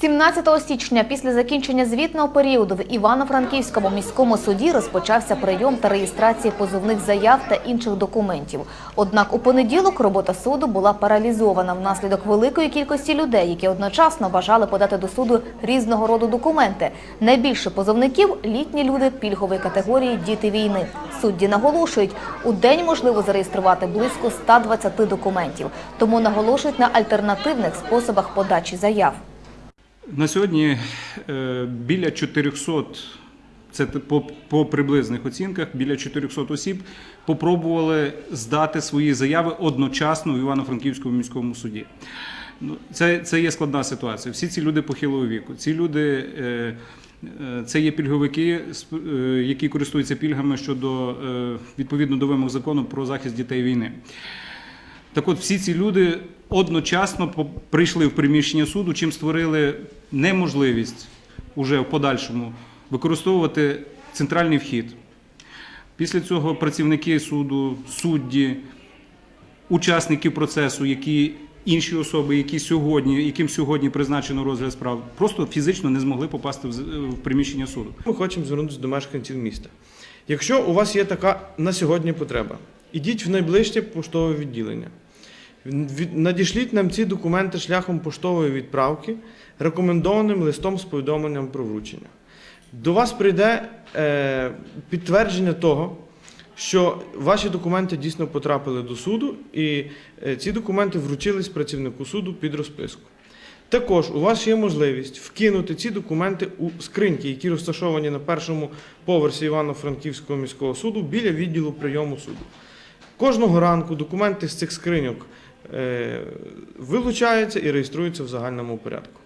17 січня після закінчення звітного періоду в Івано-Франківському міському суді розпочався прийом та реєстрація позовних заяв та інших документів. Однак у понеділок робота суду була паралізована внаслідок великої кількості людей, які одночасно бажали подати до суду різного роду документи. Найбільше позовників літні люди пільгової категорії діти війни. Судді наголошують, у день можливо зареєструвати близько 120 документів, тому наголошують на альтернативних способах подачі заяв. На сьогодні е, біля 400, це по, по приблизних оцінках, біля 400 осіб попробували здати свої заяви одночасно в Івано-Франківському міському суді. Ну, це, це є складна ситуація. Всі ці люди похилого віку. Ці люди. Е, е, Це є пільговики, які користуються пільгами щодо відповідно до вимог закону про захист дітей війни. Так от всі ці люди одночасно прийшли в приміщення суду, чим створили неможливість уже в подальшому використовувати центральний вхід. Після цього працівники суду, судді, учасники процесу, які інші особи, які сьогодні, яким сьогодні призначено розгляд справ, просто фізично не змогли попасти в приміщення суду. Ми хочемо звернутися до мешканців міста. Якщо у вас є така на сьогодні потреба, ідіть в найближче поштове відділення. Надішліть нам ці документи шляхом поштової відправки рекомендованим листом з повідомленням про вручення. До вас прийде е, підтвердження того, що ваші документи дійсно потрапили до суду, і е, ці документи вручились працівнику суду під розписку. Також у вас є можливість вкинути ці документи у скриньки, які розташовані на першому поверсі Івано-Франківського міського суду біля відділу прийому суду. Кожного ранку документи з цих скриньок вилучаються і реєструються в загальному порядку.